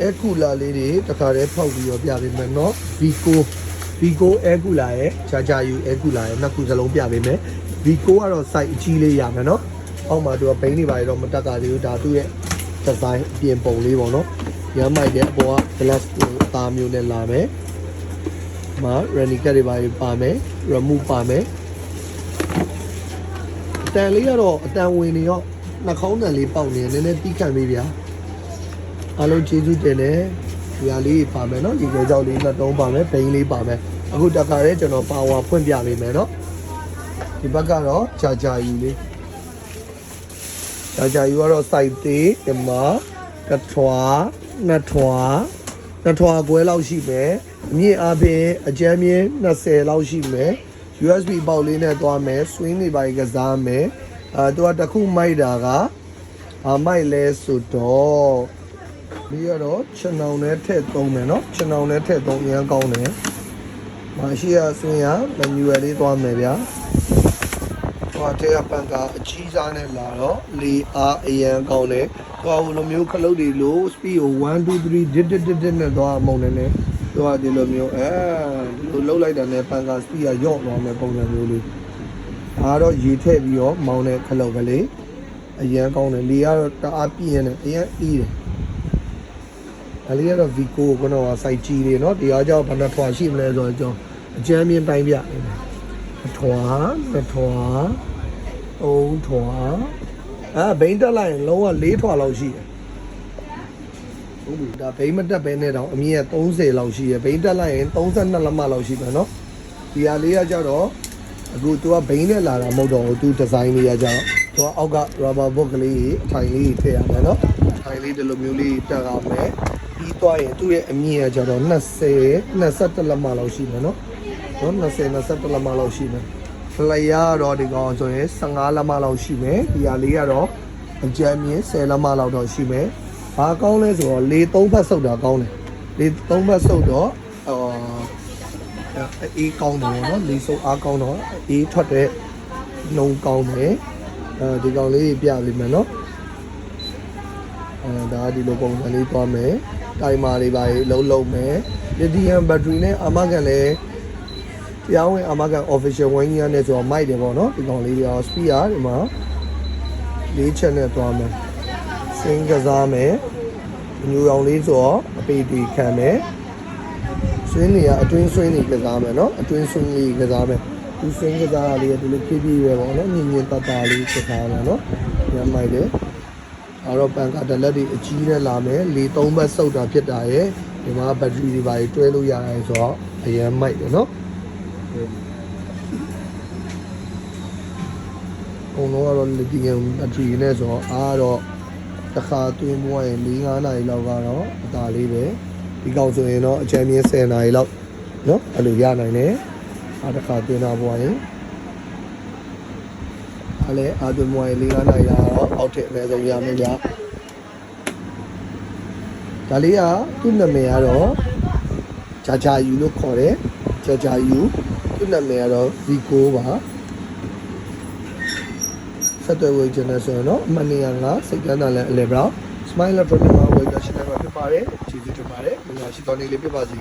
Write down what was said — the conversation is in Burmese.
အဲကူလာလေးတွေတခါတည်းဖောက်ပြီးတော့ပြပေးမယ်နော် V9 V9 အဲကူလာရဲ့ချာချာယူအဲကူလာရဲ့နှစ်ခုစလုံးပြပေးမယ် V9 ကတော့ site အကြီးလေးရမယ်နော်အောက်မှာသူကဘိန်းတွေပါတော့မတက်ကသေးဘူးဒါသူ့ရဲ့ design အပြင်ပုံလေးပေါ့နော်ရမ်းမိုက်တဲ့အပေါ်က glass ကိုသားမျိုးနဲ့လာမယ်မှာ running cat တွေပါပါမယ် remove ပါမယ်အတန်လေးကတော့အတန်ဝင်နေရောနှာခေါင်းတန်လေးပေါက်နေတယ်နည်းနည်းတီးခံပေးဗျာ အားလုံးကျေးဇူးတင်တယ်ဒီဟာလေးပါမယ်နော်ဒီကြောကြောက်လေးနှစ်တုံးပါမယ်ဘိန်းလေးပါမယ်အခုတခါတည်းကျွန်တော်ပါဝါဖွင့်ပြပေးမယ်နော်ဒီဘက်ကတော့ဂျာဂျာယူလေး။ဒါကြယူကတော့ site သေးဒီမှာတစ်ထွားနှစ်ထွားနှစ်ထွားခွဲလောက်ရှိမယ်။အမြင့်အပြင်အကြမ်းမြင့်20လောက်ရှိမယ်။ USB ပေါက်လေးနဲ့သွားမယ်။ swing တွေပါကစားမယ်။အဲသူကတစ်ခုမိုက်တာကအာမိုက်လဲဆိုတော့ ဒီကတော့ခြံအောင်နဲ့ထည့်သုံးမယ်နော်။ခြံအောင်နဲ့ထည့်သုံးအရင်ကောင်းတယ်။မရှိရဆွင်းရ manual လေးသွားမယ်ဗျာ။ဟိုတဲ့ပန်ကအကြီးစားနဲ့လာတော့လေအားအရန်ကောင်းတယ်။ဟိုလိုမျိုးခလုတ်တွေလို့ speed ကို1 2 3ဒစ်ဒစ်ဒစ်ဒစ်နဲ့သွားမုံနေနေ။သူကဒီလိုမျိုးအဲဒီလိုလှုပ်လိုက်တာနဲ့ပန်က speed ကယော့သွားမယ်ပုံစံမျိုးလေး။ဒါကတော့ရေထည့်ပြီးတော့မောင်းတဲ့ခလုတ်ကလေးအရန်ကောင်းတယ်။လေကတော့တအားပြင်းနေအရန်အေးတယ်။ အလေးကတော့ V9 ကိုကတော့စိုက်ကြီးတွေเนาะတရားကြောင့်ဘယ်နှထွာရှိမလဲဆိုတော့ကျွန်တော်အကြမ်းမြင်တိုင်းပြနေတယ်။ အထွားနှစ်ထွားအုံးထွားအဲဘိန်းတက်လိုက်ရင်လုံးဝ၄ထွားလောက်ရှိတယ်ဟုတ်ပြီဒါဘိန်းမတက်ဘဲနဲ့တော့အမြင့်က30လောက်ရှိရယ်ဘိန်းတက်လိုက်ရင်32လက်မလောက်ရှိတယ်နော်ဒီဟာလေးကကြတော့အခု तू ကဘိန်းနဲ့လာတာမဟုတ်တော့ဘူး तू ဒီဇိုင်းလေးကကြတော့ तू ကအောက်က rubber book ကလေးအထိုင်လေးထည့်ရမယ်နော်အထိုင်လေးဒီလိုမျိုးလေးတက်ရမယ် ပြီးသွားရင်သူ့ရဲ့အမြင့်ကကြတော့20 21လက်မလောက်ရှိမယ်နော်နော်20 21လက်မလောက်ရှိမယ်ဖလျာကတော့ဒီကောင်ဆိုရင်15လက်မလောက်ရှိမယ်ဒီဟာလေးကတော့အကြမ်းမြင့်10လက်မလောက်တော့ရှိမယ်ဘာကောင်းလဲဆိုတော့လေ3ဖက်ဆုပ်တာကောင်းတယ်လေ3ဖက်ဆုပ်တော့အော်အေးကောင်းတယ်ပေါ့နော်လေစုပ်အားကောင်းတော့အေးထွက်တဲ့နှုံကောင်းတယ်အဲဒီကောင်လေးပြပေးမယ်နော် အဲဒါဒီလိုပုံစံလေးသွားမယ်တိုင်မာတွေပါလုံးလုံးမယ်လီသီယမ်ဘက်ထရီနဲ့အာမခံလည်းတရားဝင်အမကန် official ဝိုင်းကြီးနဲ့ဆိုတော့မိုက်တယ်ပေါ့နော်ဒီကောင်လေးတွေအောင် speed อ่ะဒီမှာလေးချက်နဲ့သွားမယ်စင်းကစားမယ်ညူရောင်လေးဆိုတော့အပေတီခံမယ်ဆွင်းနေရအတွင်းဆွင်းနေကစားမယ်နော်အတွင်းဆွင်းလေးကစားမယ်ဒီစင်းကစားလေးကဒီလိုဖြည်းဖြည်းပဲပေါ့နော်ညင်ညင်တတလေးကစားမယ်နော်ညမိုက်တယ် ဒါတော့ပန်ကဒလက်တွေအကြီးနဲ့လာမယ်လေသုံးဘက်ဆုပ်တာဖြစ်တာရယ်ဒီမှာဘက်ထရီတွေပါတွဲလို့ရတယ်ဆိုတော့အရင်မိုက်တယ်နော်အုံတော့ကတော့လီသီယမ်ဘက်ထရီနဲ့ဆိုတော့အားတော့တစ်ခါသွင်းပွားရင်၄၅နာရီလောက်ကတော့အသာလေးပဲဒီကောင်ဆိုရင်တော့အချမ်းမြင်း10နာရီလောက်နော်အဲ့လိုရနိုင်တယ်အားတစ်ခါသွင်းတာပွားရင် အဲ့လေအားတွင်းမွားရင်၄၅နာရီတော့အောက်ထစ်အနည်းဆုံးရမယ်ဗျာဒါလေးကသူ့နာမည်ကတော့ဂျာဂျာယူလို့ခေါ်တယ်ဂျာဂျာယူသူ့နာမည်ကတော့ V9 ပါဆက်သွယ်ဝေချင်တယ်ဆိုရင်တော့အမှန်နေရာကစိတ်ကမ်းတာလည်းအလဲပြောင်း Smile Electronic မှာဝေချင်တယ်မှာဖြစ်ပါတယ်ကျေးဇူးတင်ပါတယ်မင်္ဂလာရှိသောနေ့လေးဖြစ်ပါစေ